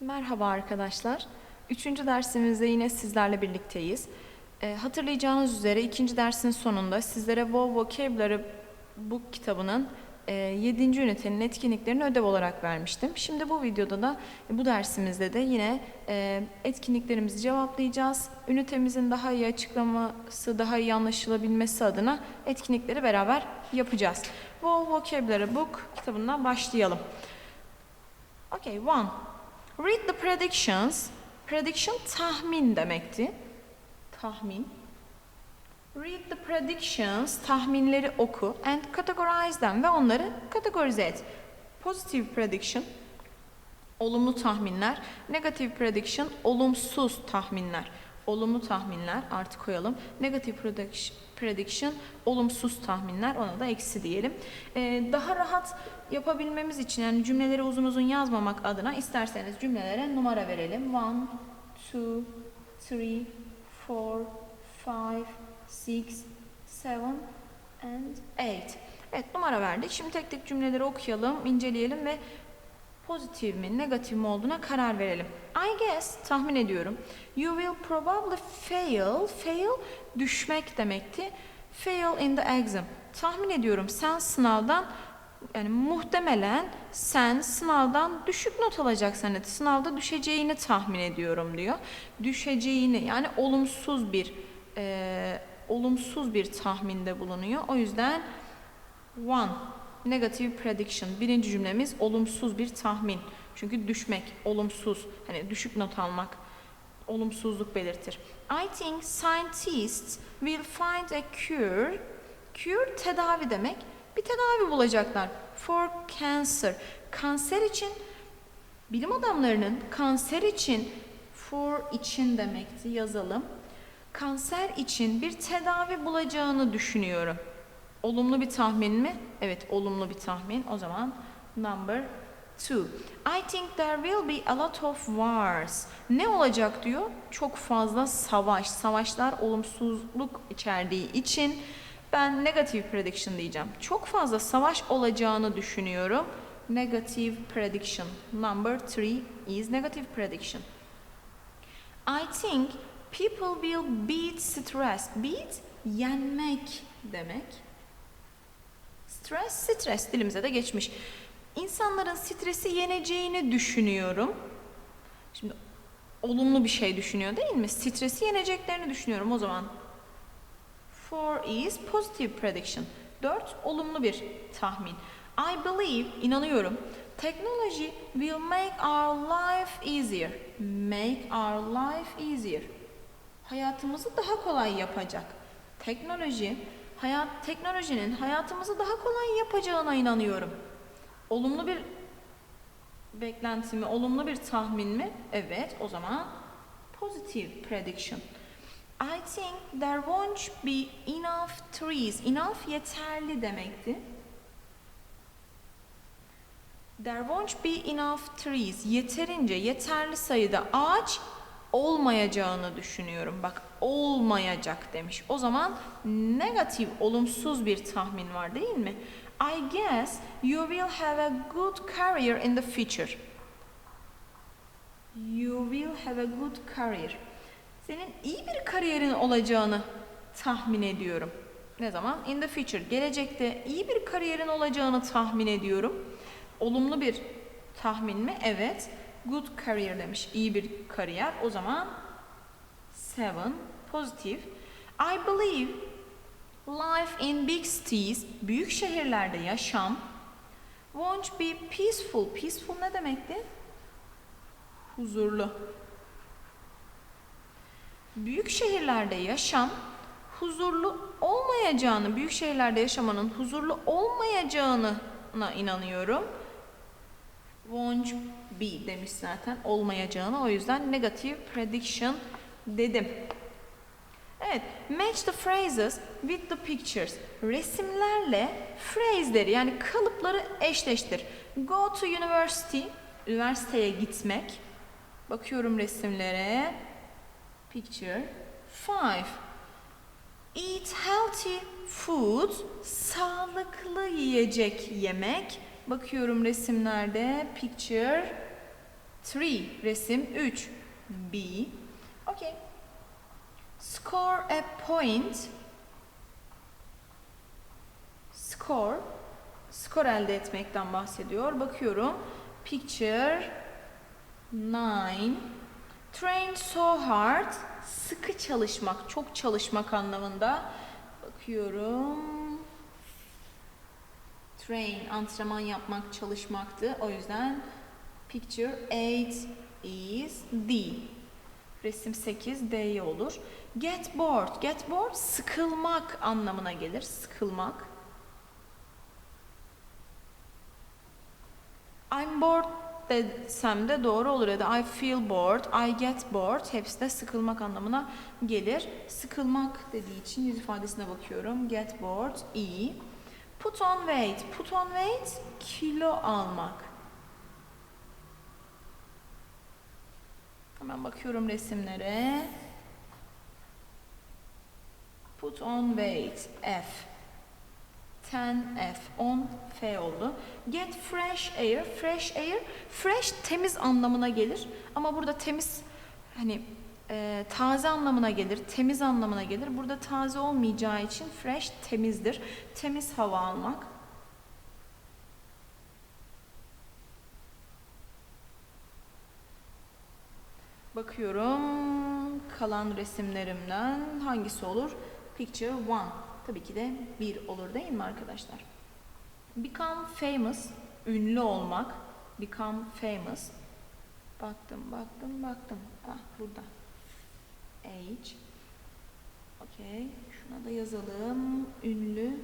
Merhaba arkadaşlar. Üçüncü dersimizde yine sizlerle birlikteyiz. Ee, hatırlayacağınız üzere ikinci dersin sonunda sizlere Wow Vocabulary Book kitabının 7. ünitenin etkinliklerini ödev olarak vermiştim. Şimdi bu videoda da bu dersimizde de yine e, etkinliklerimizi cevaplayacağız. Ünitemizin daha iyi açıklaması, daha iyi anlaşılabilmesi adına etkinlikleri beraber yapacağız. Wow Vocabulary Book kitabından başlayalım. Okay, one. Read the predictions. Prediction tahmin demekti. Tahmin. Read the predictions, tahminleri oku and categorize them ve onları kategorize et. Positive prediction, olumlu tahminler. Negative prediction, olumsuz tahminler. Olumlu tahminler artı koyalım. Negative prediction, olumsuz tahminler ona da eksi diyelim. Ee, daha rahat yapabilmemiz için yani cümleleri uzun uzun yazmamak adına isterseniz cümlelere numara verelim. One, two, three, four, five, six, seven and eight. Evet numara verdik. Şimdi tek tek cümleleri okuyalım, inceleyelim ve pozitif mi, negatif mi olduğuna karar verelim. I guess, tahmin ediyorum. You will probably fail. Fail, düşmek demekti. Fail in the exam. Tahmin ediyorum sen sınavdan yani muhtemelen sen sınavdan düşük not alacaksın. Yani sınavda düşeceğini tahmin ediyorum diyor. Düşeceğini yani olumsuz bir e, olumsuz bir tahminde bulunuyor. O yüzden one negative prediction. Birinci cümlemiz olumsuz bir tahmin. Çünkü düşmek, olumsuz, hani düşük not almak olumsuzluk belirtir. I think scientists will find a cure. Cure tedavi demek. Bir tedavi bulacaklar. For cancer. Kanser için bilim adamlarının kanser için for için demekti yazalım. Kanser için bir tedavi bulacağını düşünüyorum. Olumlu bir tahmin mi? Evet, olumlu bir tahmin. O zaman number two. I think there will be a lot of wars. Ne olacak diyor? Çok fazla savaş. Savaşlar olumsuzluk içerdiği için ben negative prediction diyeceğim. Çok fazla savaş olacağını düşünüyorum. Negative prediction. Number three is negative prediction. I think people will beat stress. Beat yenmek demek. Stress, stres dilimize de geçmiş. İnsanların stresi yeneceğini düşünüyorum. Şimdi olumlu bir şey düşünüyor değil mi? Stresi yeneceklerini düşünüyorum o zaman. Four is positive prediction. Dört, olumlu bir tahmin. I believe, inanıyorum. Technology will make our life easier. Make our life easier. Hayatımızı daha kolay yapacak. Teknoloji, hayat teknolojinin hayatımızı daha kolay yapacağına inanıyorum. Olumlu bir beklenti mi, olumlu bir tahmin mi? Evet, o zaman positive prediction. I think there won't be enough trees. Enough yeterli demekti. There won't be enough trees. Yeterince, yeterli sayıda ağaç olmayacağını düşünüyorum. Bak olmayacak demiş. O zaman negatif, olumsuz bir tahmin var değil mi? I guess you will have a good career in the future. You will have a good career. Senin iyi bir kariyerin olacağını tahmin ediyorum. Ne zaman? In the future. Gelecekte iyi bir kariyerin olacağını tahmin ediyorum. Olumlu bir tahmin mi? Evet. Good career demiş. İyi bir kariyer. O zaman seven. Pozitif. I believe life in big cities, büyük şehirlerde yaşam won't be peaceful. Peaceful ne demekti? Huzurlu. Büyük şehirlerde yaşam huzurlu olmayacağını, büyük şehirlerde yaşamanın huzurlu olmayacağına inanıyorum. Be demiş zaten olmayacağını. O yüzden negative prediction dedim. Evet, match the phrases with the pictures. Resimlerle phrase'leri yani kalıpları eşleştir. Go to university, üniversiteye gitmek. Bakıyorum resimlere. Picture. Five. Eat healthy food, sağlıklı yiyecek yemek. Bakıyorum resimlerde. Picture 3, resim 3. B. Okay. Score a point. Score. Skor elde etmekten bahsediyor. Bakıyorum. Picture 9. Train so hard. Sıkı çalışmak, çok çalışmak anlamında. Bakıyorum. Train, antrenman yapmak, çalışmaktı. O yüzden picture 8 is D. Resim 8 D'ye olur. Get bored. Get bored sıkılmak anlamına gelir. Sıkılmak. I'm bored desem de doğru olur ya da I feel bored, I get bored hepsi de sıkılmak anlamına gelir. Sıkılmak dediği için yüz ifadesine bakıyorum. Get bored, iyi. Put on weight, put on weight kilo almak. Hemen bakıyorum resimlere. Put on weight, F. 10F, 10F oldu. Get fresh air, fresh air, fresh temiz anlamına gelir. Ama burada temiz hani e, taze anlamına gelir, temiz anlamına gelir. Burada taze olmayacağı için fresh temizdir. Temiz hava almak. Bakıyorum kalan resimlerimden hangisi olur? Picture 1. Tabii ki de bir olur değil mi arkadaşlar? Become famous, ünlü olmak. Become famous. Baktım, baktım, baktım. Ah burada. Age. Okey. Şuna da yazalım. Ünlü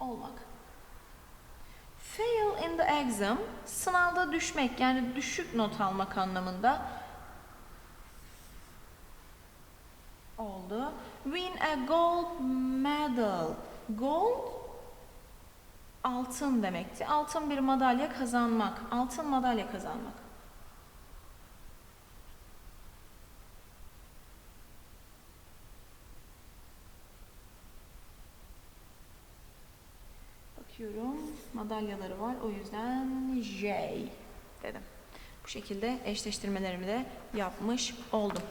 olmak. Fail in the exam, sınavda düşmek yani düşük not almak anlamında oldu. Win a gold medal. Gold altın demekti. Altın bir madalya kazanmak. Altın madalya kazanmak. Bakıyorum. Madalyaları var. O yüzden J dedim. Bu şekilde eşleştirmelerimi de yapmış oldum.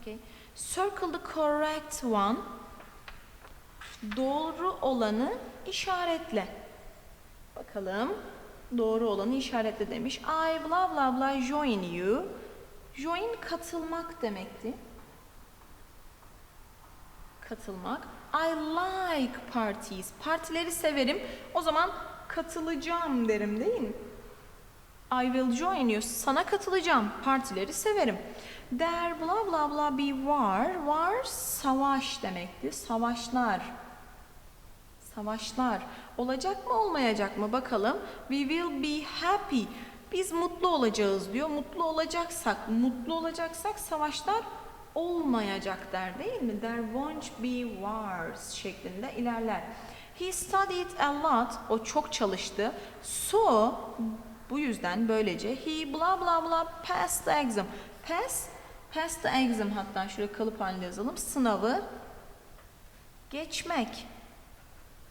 Okay. Circle the correct one. Doğru olanı işaretle. Bakalım. Doğru olanı işaretle demiş. I blah blah blah join you. Join katılmak demekti. Katılmak. I like parties. Partileri severim. O zaman katılacağım derim değil mi? I will join you. Sana katılacağım. Partileri severim. There blah blah blah be war. War savaş demekti. Savaşlar. Savaşlar. Olacak mı olmayacak mı bakalım. We will be happy. Biz mutlu olacağız diyor. Mutlu olacaksak, mutlu olacaksak savaşlar olmayacak der değil mi? There won't be wars şeklinde ilerler. He studied a lot. O çok çalıştı. So bu yüzden böylece he blah blah blah passed the exam. Pass, pass the exam hatta şuraya kalıp halinde yazalım. Sınavı geçmek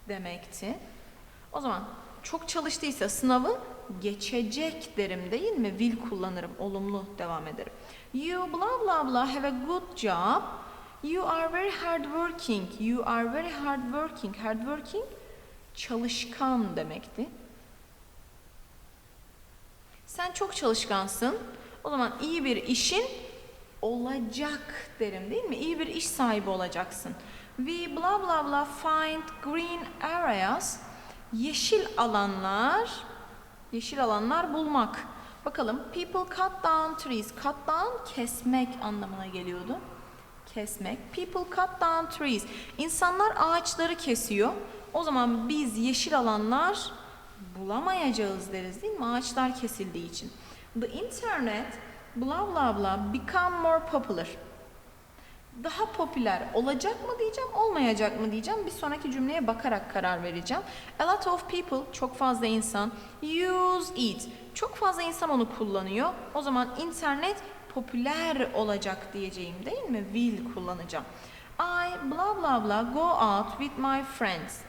demekti. O zaman çok çalıştıysa sınavı geçecek derim değil mi? Will kullanırım, olumlu devam ederim. You blah blah blah have a good job. You are very hard working. You are very hard working. Hard working çalışkan demekti. Sen çok çalışkansın. O zaman iyi bir işin olacak derim değil mi? İyi bir iş sahibi olacaksın. We blah blah blah find green areas. Yeşil alanlar, yeşil alanlar bulmak. Bakalım people cut down trees. Cut down kesmek anlamına geliyordu. Kesmek. People cut down trees. İnsanlar ağaçları kesiyor. O zaman biz yeşil alanlar bulamayacağız deriz değil mi? Ağaçlar kesildiği için. The internet blah blah blah become more popular. Daha popüler olacak mı diyeceğim, olmayacak mı diyeceğim. Bir sonraki cümleye bakarak karar vereceğim. A lot of people, çok fazla insan, use it. Çok fazla insan onu kullanıyor. O zaman internet popüler olacak diyeceğim değil mi? Will kullanacağım. I blah blah blah go out with my friends.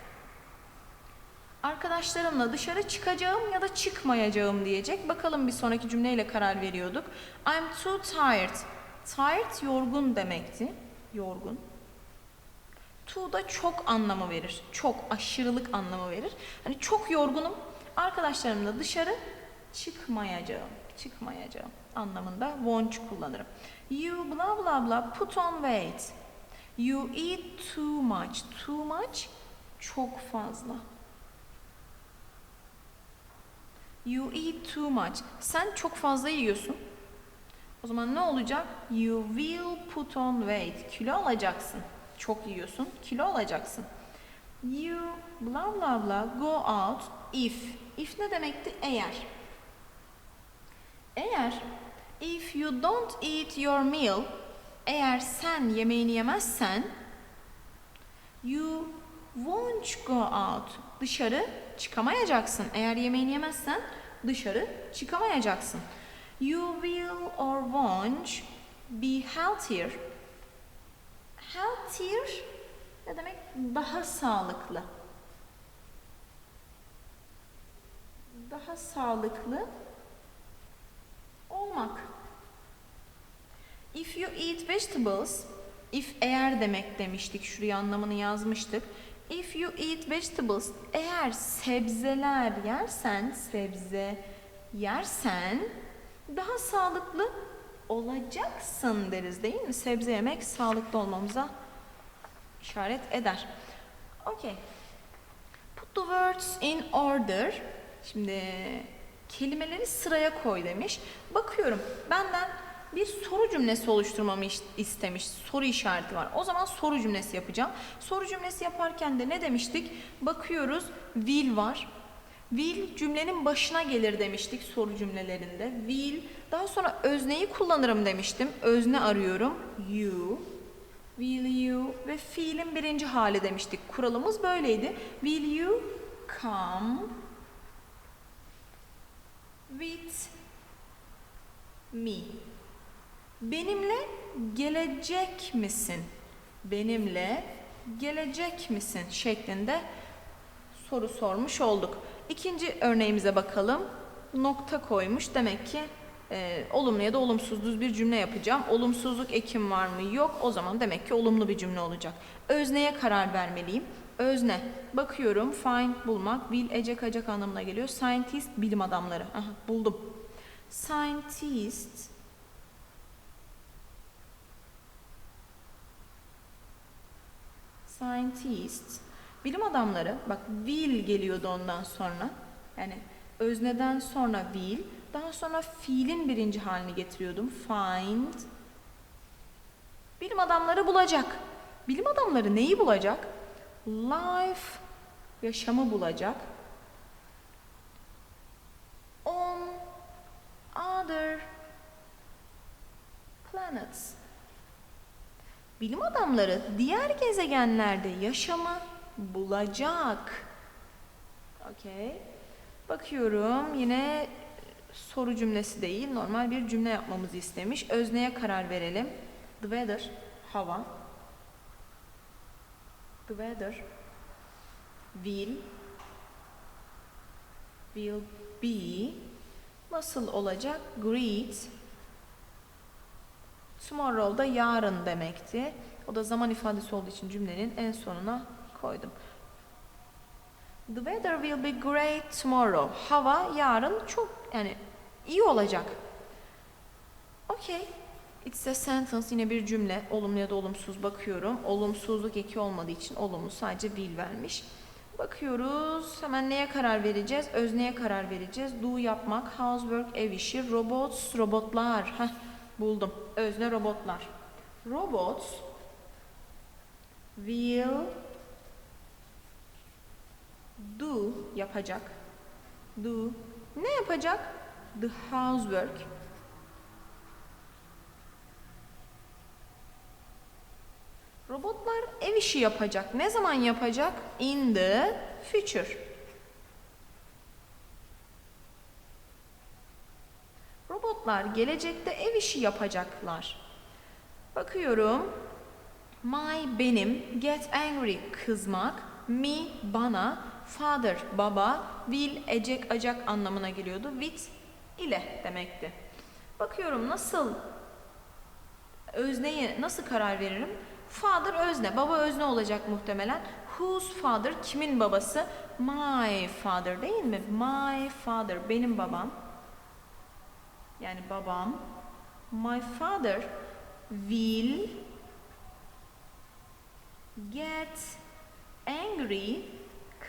Arkadaşlarımla dışarı çıkacağım ya da çıkmayacağım diyecek. Bakalım bir sonraki cümleyle karar veriyorduk. I'm too tired. Tired yorgun demekti. Yorgun. To da çok anlamı verir. Çok aşırılık anlamı verir. Hani çok yorgunum. Arkadaşlarımla dışarı çıkmayacağım. Çıkmayacağım anlamında won't kullanırım. You blah blah blah put on weight. You eat too much. Too much çok fazla. You eat too much. Sen çok fazla yiyorsun. O zaman ne olacak? You will put on weight. Kilo alacaksın. Çok yiyorsun. Kilo alacaksın. You blah blah blah go out if. If ne demekti? Eğer. Eğer if you don't eat your meal eğer sen yemeğini yemezsen you won't go out. Dışarı çıkamayacaksın. Eğer yemeğini yemezsen dışarı çıkamayacaksın. You will or won't be healthier. Healthier ne demek? Daha sağlıklı. Daha sağlıklı olmak. If you eat vegetables, if eğer demek demiştik, şuraya anlamını yazmıştık. If you eat vegetables, eğer sebzeler yersen, sebze yersen daha sağlıklı olacaksın deriz değil mi? Sebze yemek sağlıklı olmamıza işaret eder. Okay. Put the words in order. Şimdi kelimeleri sıraya koy demiş. Bakıyorum benden bir soru cümlesi oluşturmamı istemiş. Soru işareti var. O zaman soru cümlesi yapacağım. Soru cümlesi yaparken de ne demiştik? Bakıyoruz will var. Will cümlenin başına gelir demiştik soru cümlelerinde. Will daha sonra özneyi kullanırım demiştim. Özne arıyorum. You. Will you ve fiilin birinci hali demiştik. Kuralımız böyleydi. Will you come with me? Benimle gelecek misin? Benimle gelecek misin? şeklinde soru sormuş olduk. İkinci örneğimize bakalım. Nokta koymuş. Demek ki e, olumlu ya da olumsuz düz bir cümle yapacağım. Olumsuzluk ekim var mı? Yok. O zaman demek ki olumlu bir cümle olacak. Özneye karar vermeliyim. Özne. Bakıyorum. Find bulmak. Will ecek acak anlamına geliyor. Scientist bilim adamları. Aha, buldum. Scientist Scientist bilim adamları bak will geliyordu ondan sonra. Yani özneden sonra will daha sonra fiilin birinci halini getiriyordum. Find bilim adamları bulacak. Bilim adamları neyi bulacak? Life yaşamı bulacak. On other planets. Bilim adamları diğer gezegenlerde yaşamı bulacak. Okey. Bakıyorum yine soru cümlesi değil normal bir cümle yapmamızı istemiş. Özneye karar verelim. The weather, hava. The weather will will be nasıl olacak? Great Tomorrow da yarın demekti. O da zaman ifadesi olduğu için cümlenin en sonuna koydum. The weather will be great tomorrow. Hava yarın çok yani iyi olacak. Okay. It's a sentence yine bir cümle. Olumlu ya da olumsuz bakıyorum. Olumsuzluk eki olmadığı için olumlu sadece will vermiş. Bakıyoruz. Hemen neye karar vereceğiz? Özneye karar vereceğiz. Do yapmak, housework, ev işi, robots, robotlar. Heh, buldum. Özne robotlar. Robots will do yapacak. Do ne yapacak? The housework. Robotlar ev işi yapacak. Ne zaman yapacak? In the future. Robotlar gelecekte ev işi yapacaklar. Bakıyorum. My benim, get angry kızmak, me bana, father baba, will ecek acak anlamına geliyordu. With ile demekti. Bakıyorum nasıl özneye nasıl karar veririm? Father özne, baba özne olacak muhtemelen. Whose father, kimin babası? My father değil mi? My father, benim babam. Yani babam. My father will get angry,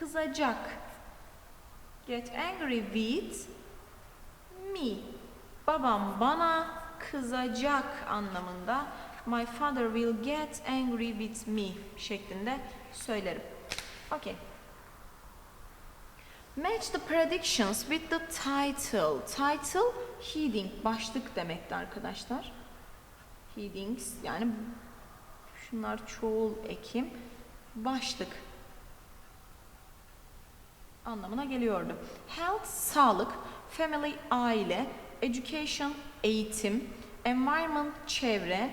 kızacak. Get angry with me. Babam bana kızacak anlamında. My father will get angry with me şeklinde söylerim. Okay. Match the predictions with the title. Title heading başlık demekti arkadaşlar. Headings yani şunlar çoğul ekim başlık anlamına geliyordu. Health sağlık, family aile, education eğitim, environment çevre,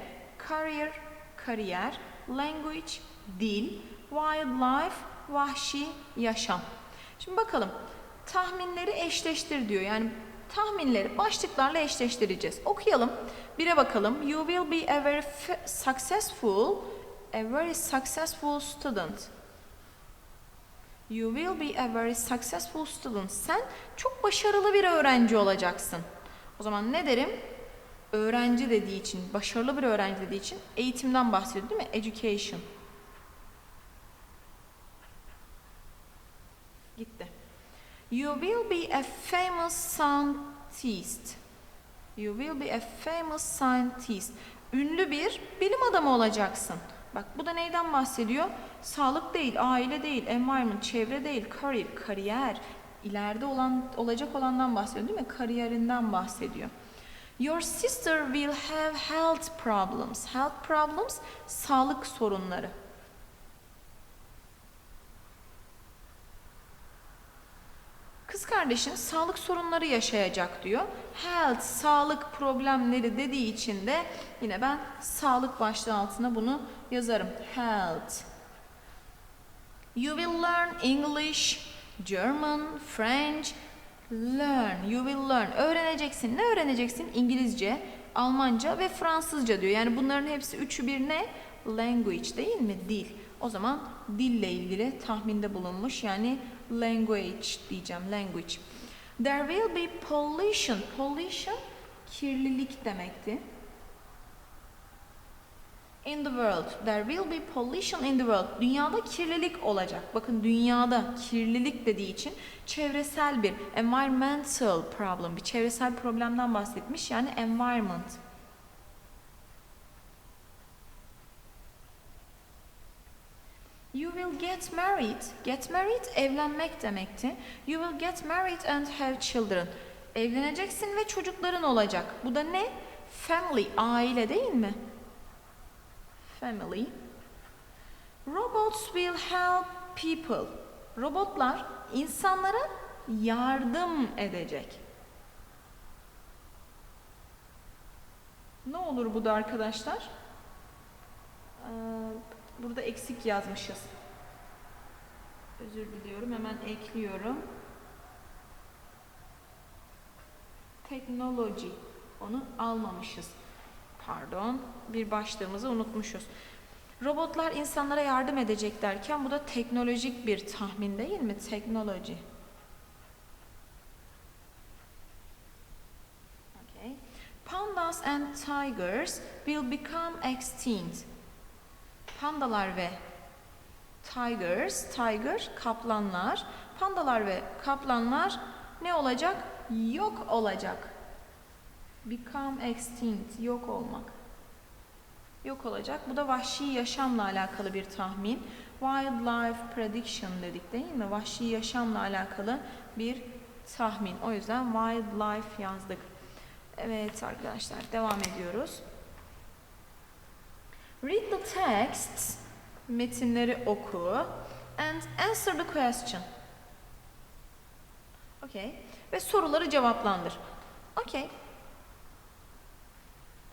career kariyer, language dil, wildlife vahşi yaşam. Şimdi bakalım tahminleri eşleştir diyor. Yani tahminleri başlıklarla eşleştireceğiz. Okuyalım. Bire bakalım. You will be a very successful a very successful student. You will be a very successful student. Sen çok başarılı bir öğrenci olacaksın. O zaman ne derim? Öğrenci dediği için, başarılı bir öğrenci dediği için eğitimden bahsediyor değil mi? Education. Gitti. You will be a famous scientist. You will be a famous scientist. Ünlü bir bilim adamı olacaksın. Bak bu da neyden bahsediyor? Sağlık değil, aile değil, environment, çevre değil, career, kariyer. İleride olan olacak olandan bahsediyor değil mi? Kariyerinden bahsediyor. Your sister will have health problems. Health problems sağlık sorunları. Kız kardeşin sağlık sorunları yaşayacak diyor. Health, sağlık problemleri dediği için de yine ben sağlık başlığı altına bunu yazarım. Health. You will learn English, German, French. Learn, you will learn. Öğreneceksin. Ne öğreneceksin? İngilizce, Almanca ve Fransızca diyor. Yani bunların hepsi üçü bir ne? Language değil mi? Dil. O zaman dille ilgili tahminde bulunmuş. Yani language diyeceğim. Language. There will be pollution. Pollution kirlilik demekti. In the world. There will be pollution in the world. Dünyada kirlilik olacak. Bakın dünyada kirlilik dediği için çevresel bir environmental problem, bir çevresel problemden bahsetmiş. Yani environment. You will get married. Get married evlenmek demekti. You will get married and have children. Evleneceksin ve çocukların olacak. Bu da ne? Family, aile değil mi? Family. Robots will help people. Robotlar insanlara yardım edecek. Ne olur bu da arkadaşlar? Ee, Burada eksik yazmışız. Özür diliyorum. Hemen ekliyorum. Teknoloji. Onu almamışız. Pardon. Bir başlığımızı unutmuşuz. Robotlar insanlara yardım edecek derken bu da teknolojik bir tahmin değil mi? Teknoloji. Okay. Pandas and tigers will become extinct. Pandalar ve tigers, tiger kaplanlar, pandalar ve kaplanlar ne olacak? Yok olacak. Become extinct, yok olmak. Yok olacak. Bu da vahşi yaşamla alakalı bir tahmin. Wildlife prediction dedik değil mi? Vahşi yaşamla alakalı bir tahmin. O yüzden wildlife yazdık. Evet arkadaşlar devam ediyoruz. Read the text, metinleri oku and answer the question. Okay. Ve soruları cevaplandır. Okay.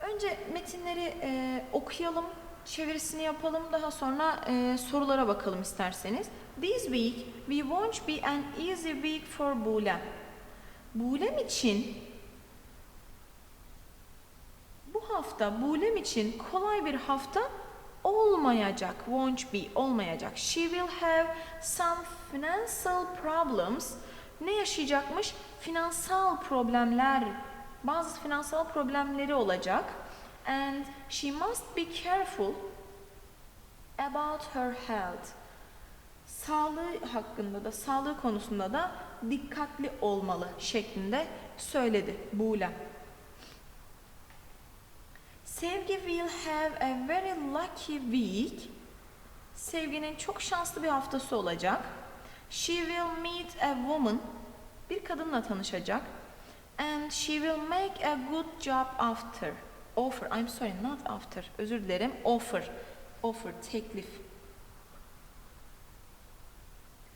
Önce metinleri e, okuyalım çevirisini yapalım. Daha sonra e, sorulara bakalım isterseniz. This week we won't be an easy week for Bulem. Bulem için bu hafta Bulem için kolay bir hafta olmayacak. Won't be olmayacak. She will have some financial problems. Ne yaşayacakmış? Finansal problemler. Bazı finansal problemleri olacak. And she must be careful about her health. Sağlığı hakkında da, sağlığı konusunda da dikkatli olmalı şeklinde söyledi Buğlem. Sevgi will have a very lucky week. Sevginin çok şanslı bir haftası olacak. She will meet a woman. Bir kadınla tanışacak. And she will make a good job after. Offer. I'm sorry, not after. Özür dilerim. Offer. Offer, teklif.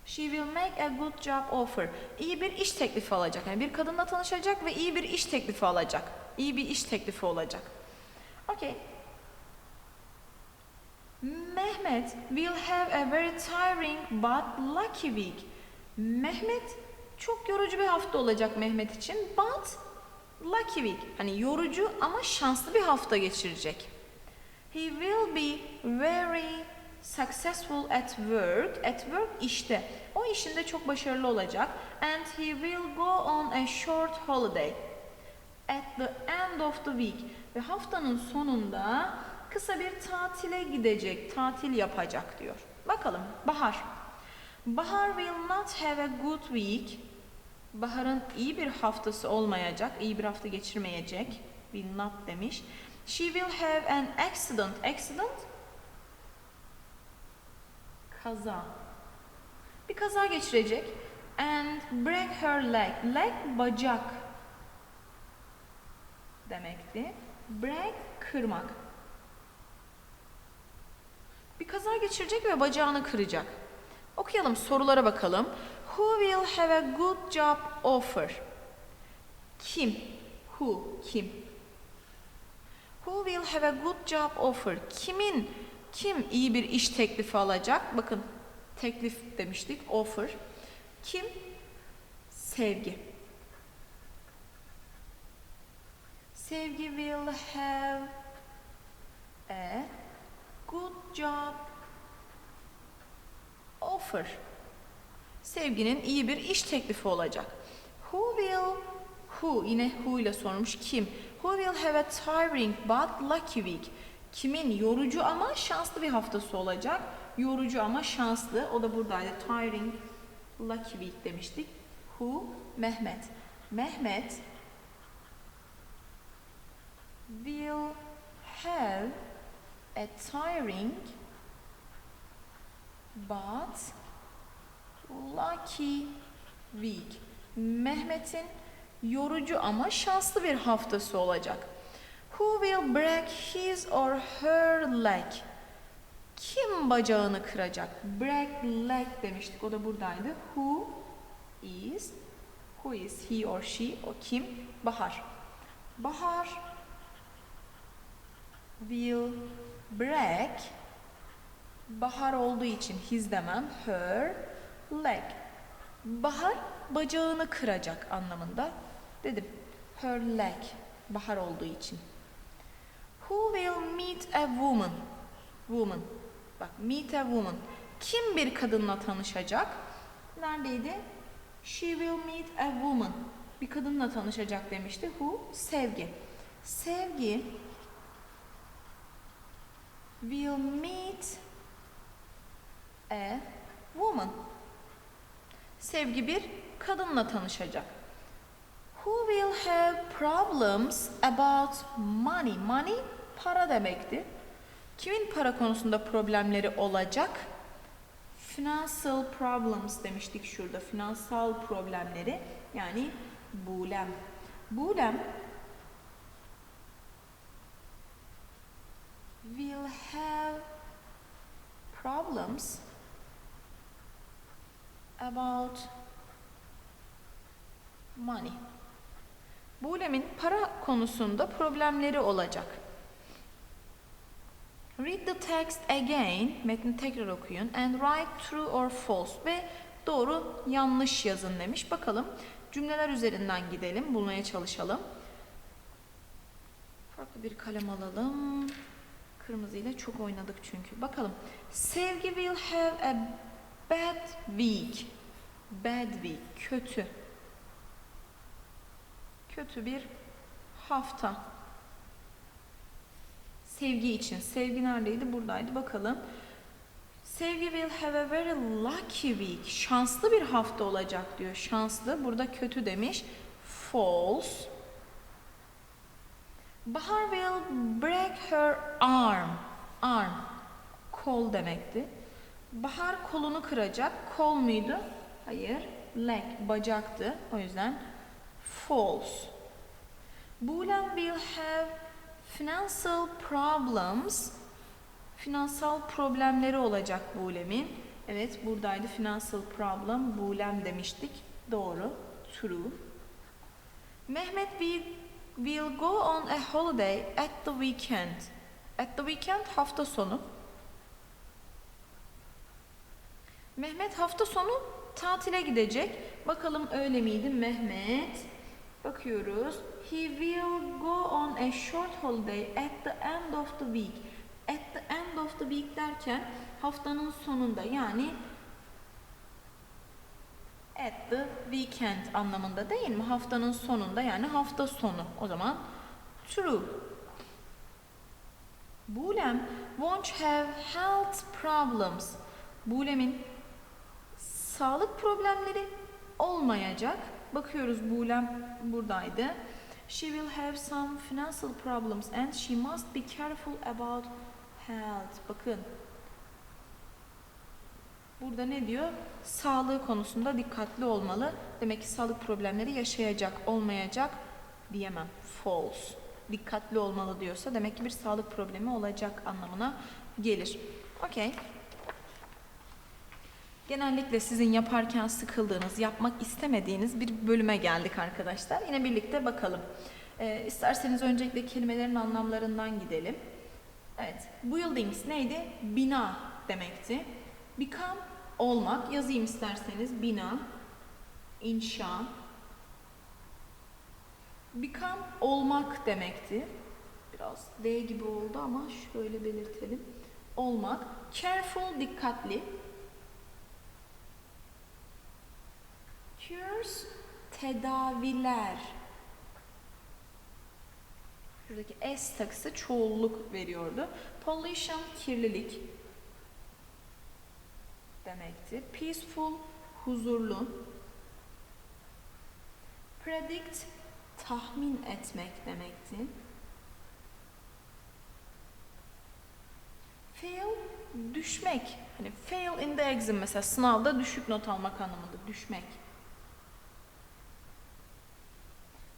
She will make a good job offer. İyi bir iş teklifi alacak. Yani bir kadınla tanışacak ve iyi bir iş teklifi alacak. İyi bir iş teklifi olacak. Okay. Mehmet will have a very tiring but lucky week. Mehmet çok yorucu bir hafta olacak Mehmet için. But lucky week. Hani yorucu ama şanslı bir hafta geçirecek. He will be very successful at work. At work işte. O işinde çok başarılı olacak. And he will go on a short holiday. At the end of the week. Ve haftanın sonunda kısa bir tatile gidecek, tatil yapacak diyor. Bakalım Bahar. Bahar will not have a good week. Bahar'ın iyi bir haftası olmayacak, iyi bir hafta geçirmeyecek. Will not demiş. She will have an accident. Accident? Kaza. Bir kaza geçirecek. And break her leg. Leg bacak demekti. Break kırmak. Bir kaza geçirecek ve bacağını kıracak. Okuyalım sorulara bakalım. Who will have a good job offer? Kim? Who? Kim? Who will have a good job offer? Kimin? Kim iyi bir iş teklifi alacak? Bakın teklif demiştik. Offer. Kim? Sevgi. Sevgi will have a good job offer. Sevginin iyi bir iş teklifi olacak. Who will who yine who ile sormuş kim? Who will have a tiring but lucky week? Kimin yorucu ama şanslı bir haftası olacak? Yorucu ama şanslı. O da buradaydı. Tiring lucky week demiştik. Who? Mehmet. Mehmet will have a tiring but lucky week. Mehmet'in yorucu ama şanslı bir haftası olacak. Who will break his or her leg? Kim bacağını kıracak? Break leg demiştik. O da buradaydı. Who is Who is he or she? O kim? Bahar. Bahar will break Bahar olduğu için his demem her leg. Bahar bacağını kıracak anlamında dedim. Her leg bahar olduğu için. Who will meet a woman? Woman. Bak meet a woman. Kim bir kadınla tanışacak? Neredeydi? She will meet a woman. Bir kadınla tanışacak demişti. Who? Sevgi. Sevgi will meet a woman. Sevgi bir kadınla tanışacak. Who will have problems about money? Money para demekti. Kimin para konusunda problemleri olacak? Financial problems demiştik şurada. Finansal problemleri yani bulem. Bulem will have problems about money. Bulem'in para konusunda problemleri olacak. Read the text again. Metni tekrar okuyun. And write true or false. Ve doğru yanlış yazın demiş. Bakalım cümleler üzerinden gidelim. Bulmaya çalışalım. Farklı bir kalem alalım. Kırmızıyla çok oynadık çünkü. Bakalım. Sevgi will have a bad week. Bad week. Kötü. Kötü bir hafta. Sevgi için. Sevgi neredeydi? Buradaydı. Bakalım. Sevgi will have a very lucky week. Şanslı bir hafta olacak diyor. Şanslı. Burada kötü demiş. False. Bahar will break her arm. Arm. Kol demekti. Bahar kolunu kıracak. Kol muydu? Hayır. Leg. Bacaktı. O yüzden false. Bulem will have financial problems. Finansal problemleri olacak Bulem'in. Evet buradaydı financial problem. Bulem demiştik. Doğru. True. Mehmet will, will go on a holiday at the weekend. At the weekend hafta sonu. Mehmet hafta sonu tatile gidecek. Bakalım öyle miydi Mehmet? Bakıyoruz. He will go on a short holiday at the end of the week. At the end of the week derken haftanın sonunda yani at the weekend anlamında değil mi? Haftanın sonunda yani hafta sonu. O zaman true. Bulem won't have health problems. Bulem'in sağlık problemleri olmayacak. Bakıyoruz Bulem buradaydı. She will have some financial problems and she must be careful about health. Bakın. Burada ne diyor? Sağlığı konusunda dikkatli olmalı. Demek ki sağlık problemleri yaşayacak, olmayacak diyemem. False. Dikkatli olmalı diyorsa demek ki bir sağlık problemi olacak anlamına gelir. Okey. Genellikle sizin yaparken sıkıldığınız, yapmak istemediğiniz bir bölüme geldik arkadaşlar. Yine birlikte bakalım. Ee, isterseniz öncelikle kelimelerin anlamlarından gidelim. Evet, buildings neydi? Bina demekti. Become olmak. Yazayım isterseniz. Bina, inşa. Become olmak demekti. Biraz D gibi oldu ama şöyle belirtelim. Olmak. Careful, dikkatli. Cures, tedaviler. Şuradaki S takısı çoğulluk veriyordu. Pollution, kirlilik demekti. Peaceful, huzurlu. Predict, tahmin etmek demekti. Fail, düşmek. Hani fail in the exam mesela sınavda düşük not almak anlamında düşmek.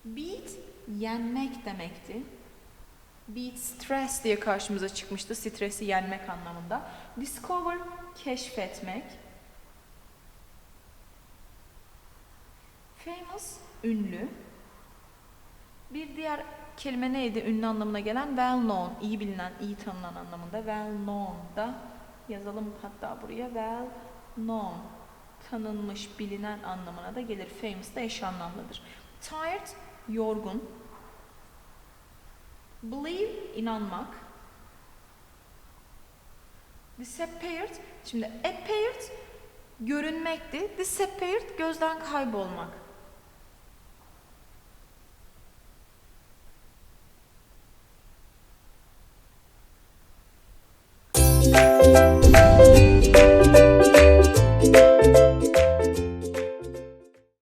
Beat, yenmek demekti. Beat stress diye karşımıza çıkmıştı. Stresi yenmek anlamında. Discover, keşfetmek. Famous, ünlü. Bir diğer kelime neydi? Ünlü anlamına gelen well known, iyi bilinen, iyi tanınan anlamında. Well known da yazalım hatta buraya well known, tanınmış, bilinen anlamına da gelir. Famous da eş anlamlıdır. Tired, yorgun. Believe, inanmak. Disappeared, şimdi appeared görünmekti. Disappeared gözden kaybolmak.